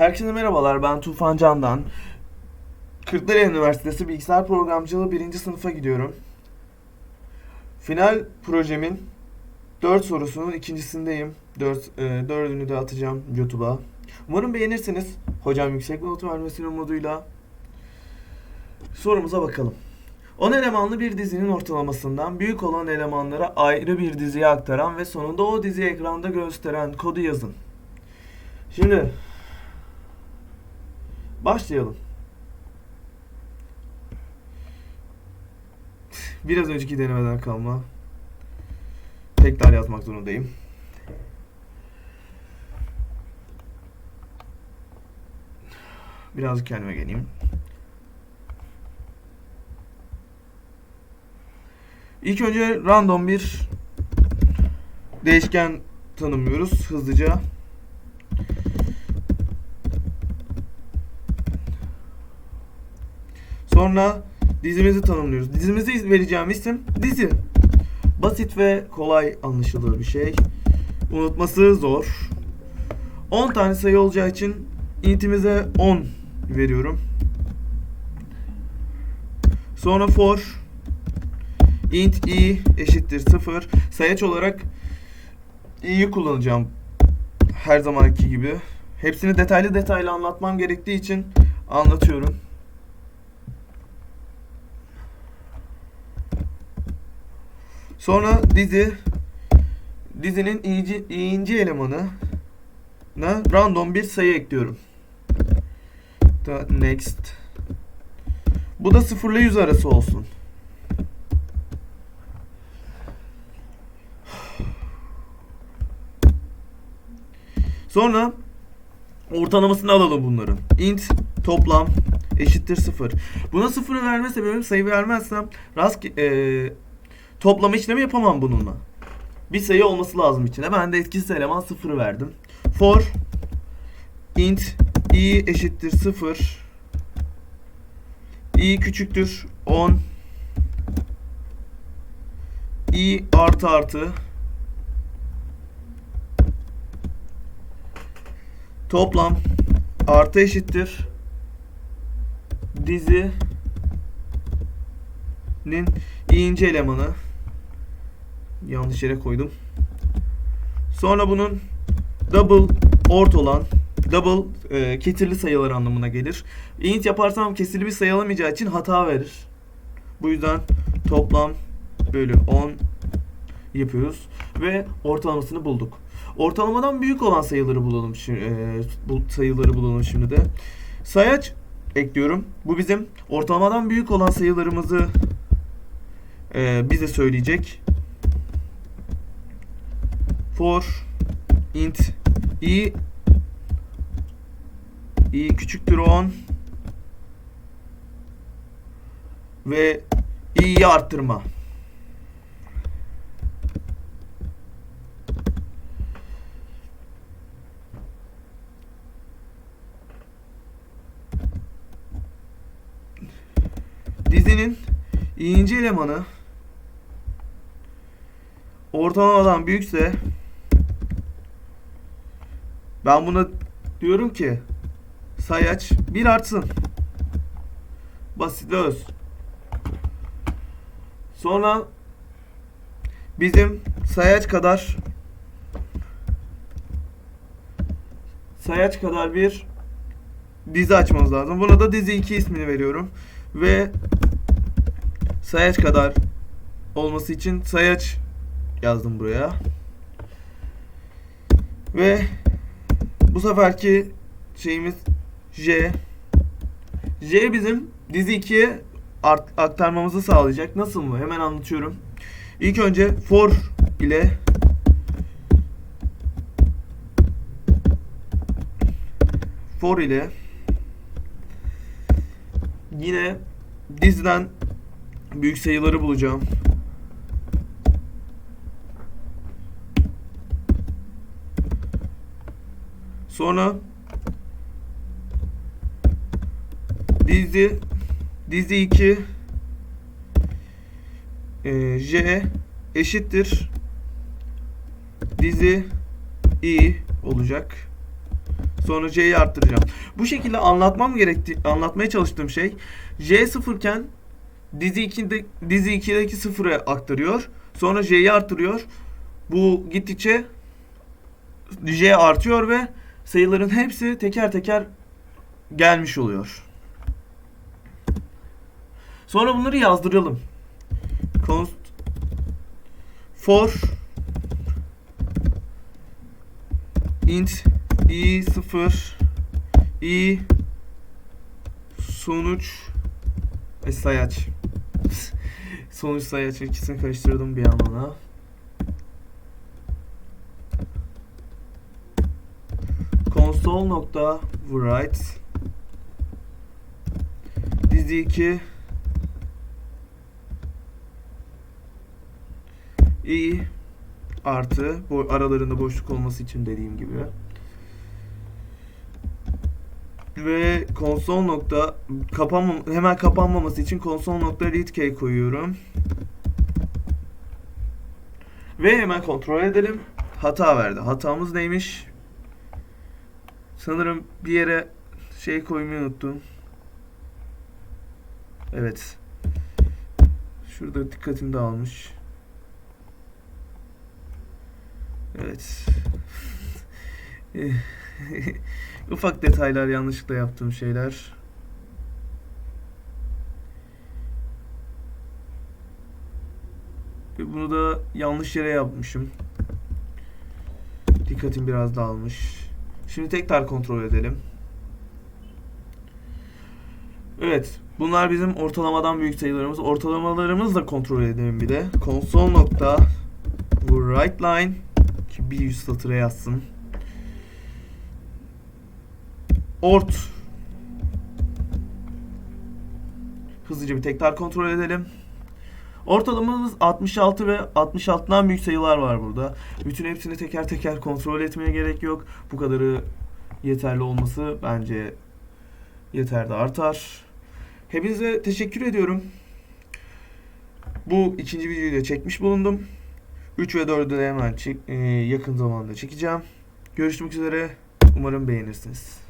Herkese merhabalar, ben Tufan Candan. Kırklareli Üniversitesi Bilgisayar Programcılığı 1. sınıfa gidiyorum. Final projemin 4 sorusunun ikincisindeyim. 4, e, dördünü de atacağım YouTube'a. Umarım beğenirsiniz. Hocam yüksek not vermesinin umuduyla. Sorumuza bakalım. 10 elemanlı bir dizinin ortalamasından büyük olan elemanlara ayrı bir diziye aktaran ve sonunda o diziyi ekranda gösteren kodu yazın. Şimdi başlayalım. Biraz önceki denemeden kalma. Tekrar yazmak zorundayım. Birazcık kendime geleyim. İlk önce random bir değişken tanımlıyoruz hızlıca. Sonra dizimizi tanımlıyoruz. Dizimize vereceğim isim dizi. Basit ve kolay anlaşılır bir şey. Unutması zor. 10 tane sayı olacağı için intimize 10 veriyorum. Sonra for int i eşittir 0. Sayaç olarak i'yi kullanacağım. Her zamanki gibi. Hepsini detaylı detaylı anlatmam gerektiği için anlatıyorum. Sonra dizi dizinin i'inci, i'inci elemanı random bir sayı ekliyorum. Da next. Bu da 0 ile 100 arası olsun. Sonra ortalamasını alalım bunların. int toplam eşittir 0. Buna 0'ı verme sebebim sayı vermezsem rast toplama işlemi yapamam bununla. Bir sayı olması lazım içine. Ben de etkisiz eleman 0'ı verdim. For int i eşittir 0 i küçüktür 10 i artı artı toplam artı eşittir dizinin i'inci elemanı yanlış yere koydum. Sonra bunun double ort olan double e, kesirli sayılar anlamına gelir. int yaparsam kesirli bir sayı alamayacağı için hata verir. Bu yüzden toplam bölü 10 yapıyoruz ve ortalamasını bulduk. Ortalamadan büyük olan sayıları bulalım şimdi e, bu sayıları bulalım şimdi de. Sayaç ekliyorum. Bu bizim ortalamadan büyük olan sayılarımızı e, bize söyleyecek. For int i i küçüktür 10 ve i'yi arttırma. Dizinin i'inci elemanı ortalamadan büyükse ben buna diyorum ki sayaç bir artsın. Basit öz. Sonra bizim sayaç kadar sayaç kadar bir dizi açmamız lazım. Buna da dizi 2 ismini veriyorum. Ve sayaç kadar olması için sayaç yazdım buraya. Ve bu seferki şeyimiz J. J bizim dizi 2'ye aktarmamızı sağlayacak. Nasıl mı? Hemen anlatıyorum. İlk önce for ile for ile yine diziden büyük sayıları bulacağım. Sonra dizi dizi 2 e, J eşittir dizi i olacak. Sonra J'yi arttıracağım. Bu şekilde anlatmam gerekti anlatmaya çalıştığım şey J sıfırken dizi 2'de dizi 2'deki sıfıra aktarıyor. Sonra J'yi arttırıyor. Bu gittikçe J artıyor ve sayıların hepsi teker teker gelmiş oluyor. Sonra bunları yazdıralım. Const for int i0 i sonuç Ay, sayaç sonuç sayaç ikisini karıştırdım bir anlamda. Console nokta write dizi 2 i artı bu aralarında boşluk olması için dediğim gibi. Ve konsol nokta kapanmam hemen kapanmaması için konsol nokta read key koyuyorum. Ve hemen kontrol edelim. Hata verdi. Hatamız neymiş sanırım bir yere şey koymayı unuttum evet şurada dikkatim dağılmış Evet. Ufak detaylar yanlışlıkla yaptığım şeyler. Ve bunu da yanlış yere yapmışım. Dikkatim biraz dağılmış. Şimdi tekrar kontrol edelim. Evet. Bunlar bizim ortalamadan büyük sayılarımız. Ortalamalarımızı da kontrol edelim bir de. Konsol nokta bu right line ki bir yüz satıra yazsın. Ort. Hızlıca bir tekrar kontrol edelim. Ortalamamız 66 ve 66'dan büyük sayılar var burada. Bütün hepsini teker teker kontrol etmeye gerek yok. Bu kadarı yeterli olması bence yeter de artar. Hepinize teşekkür ediyorum. Bu ikinci videoyu da çekmiş bulundum. 3 ve 4'ü de hemen çek- e, yakın zamanda çekeceğim. Görüşmek üzere. Umarım beğenirsiniz.